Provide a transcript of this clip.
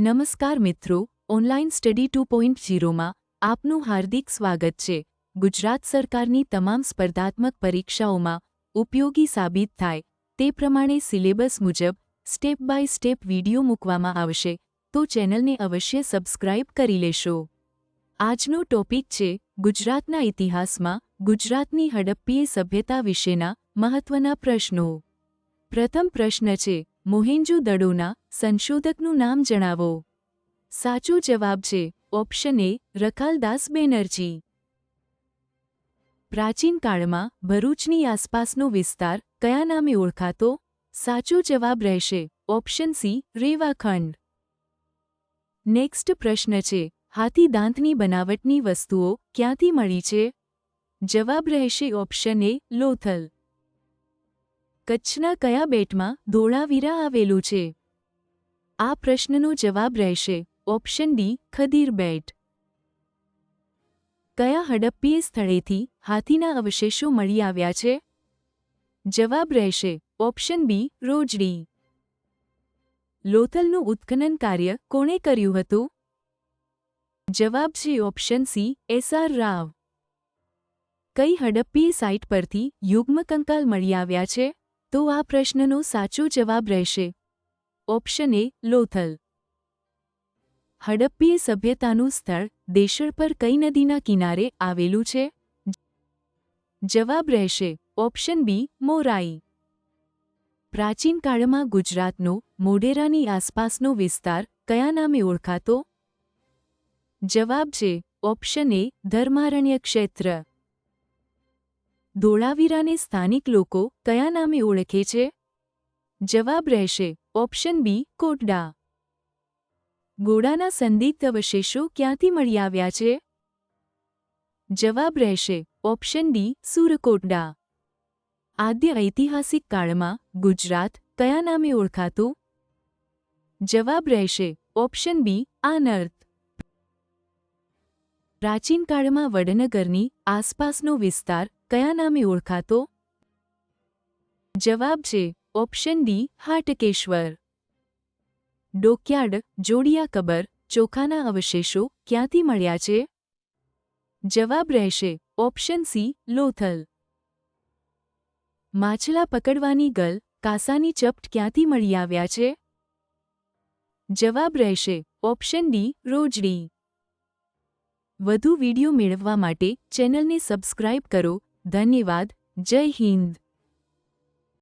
નમસ્કાર મિત્રો online study two point ઝીરોમાં આપનું હાર્દિક સ્વાગત છે. ગુજરાત સરકારની તમામ સ્પર્ધાત્મક પરીક્ષાઓમાં ઉપયોગી સાબિત થાય તે પ્રમાણે સિલેબસ મુજબ સ્ટેપ બાય સ્ટેપ વિડિયો મૂકવામાં આવશે, તો ચેનલને અવશ્ય સબસ્ક્રાઇબ કરી લેશો. આજનો ટોપિક છે, ગુજરાતના ઇતિહાસમાં ગુજરાતની હડપ્પીય સભ્યતા વિશેના મહત્વના પ્રશ્નો. પ્રથમ પ્રશ્ન છે મોહેન્જો દડોના સંશોધકનું નામ જણાવો. સાચો જવાબ છે ઓપ્શન એ રખાલદાસ બેનર્જી. પ્રાચીન કાળમાં ભરૂચની આસપાસનો વિસ્તાર કયા નામે ઓળખાતો? સાચો જવાબ રહેશે ઓપ્શન સી રેવાખંડ. નેક્સ્ટ પ્રશ્ન છે હાથી દાંતની બનાવટની વસ્તુઓ ક્યાંથી મળી છે? જવાબ રહેશે ઓપ્શન એ લોથલ. કચ્છના કયા બેટમાં ધોળાવીરા આવેલું છે? આ પ્રશ્નનો જવાબ રહેશે ઓપ્શન ડી, ખદીર બેટ. કયા હડપ્પીય સ્થળેથી હાથીના અવશેષો મળી આવ્યા છે? જવાબ રહેશે ઓપ્શન બી, રોજડી. લોથલનું ઉત્ખનન કાર્ય કોણે કર્યું હતું? જવાબ છે ઓપ્શન સી એસઆર રાવ. કઈ હડપ્પીય સાઇટ પરથી યુગ્મકંકાલ મળી આવ્યા છે? તો આ પ્રશ્નનો સાચો જવાબ રહેશે. Option A, Lothal. હડપ્પીય સભ્યતાનું સ્થળ દેશળ પર કઈ નદીના કિનારે આવેલું છે? જવાબ રહેશે, ઓપ્શન બી, મોરાઈ. પ્રાચીન કાળમાં ગુજરાતનો મોઢેરાની આસપાસનો વિસ્તાર કયા નામે ઓળખાતો? જવાબ છે, ઓપ્શન એ, ધર્મારણ્ય ક્ષેત્ર. ધોળાવીરાને સ્થાનિક લોકો કયા નામે ઓળખે છે? જવાબ રહેશે ઓપ્શન બી, કોટડા. ગોડાના સંદિગ્ધ અવશેષો ક્યાંથી મળી આવ્યા છે? જવાબ રહેશે ઓપ્શન ડી, સુરકોટડા. આદ્ય ઐતિહાસિક કાળમાં ગુજરાત કયા નામે ઓળખાતું? જવાબ રહેશે ઓપ્શન બી આનર્થ પ્રાચીન કાળમાં વડનગરની આસપાસનો વિસ્તાર કયા નામે ઓળખાતો? જવાબ છે, ઓપ્શન ડી, હાટકેશ્વર. ડોકયાર્ડ જોડિયા કબર, ચોખાના અવશેષો ક્યાંથી મળ્યા છે? જવાબ રહેશે, ઓપ્શન સી, લોથલ. માછલા પકડવાની ગલ, કાસાની ચપટ ક્યાંથી મળી આવ્યા છે? જવાબ રહેશે, ઓપ્શન ડી, રોજડી. વધુ વીડિયો મેળવવા માટે ચેનલને સબસ્ક્રાઇબ કરો ધન્યવાદ જય હિન્દ.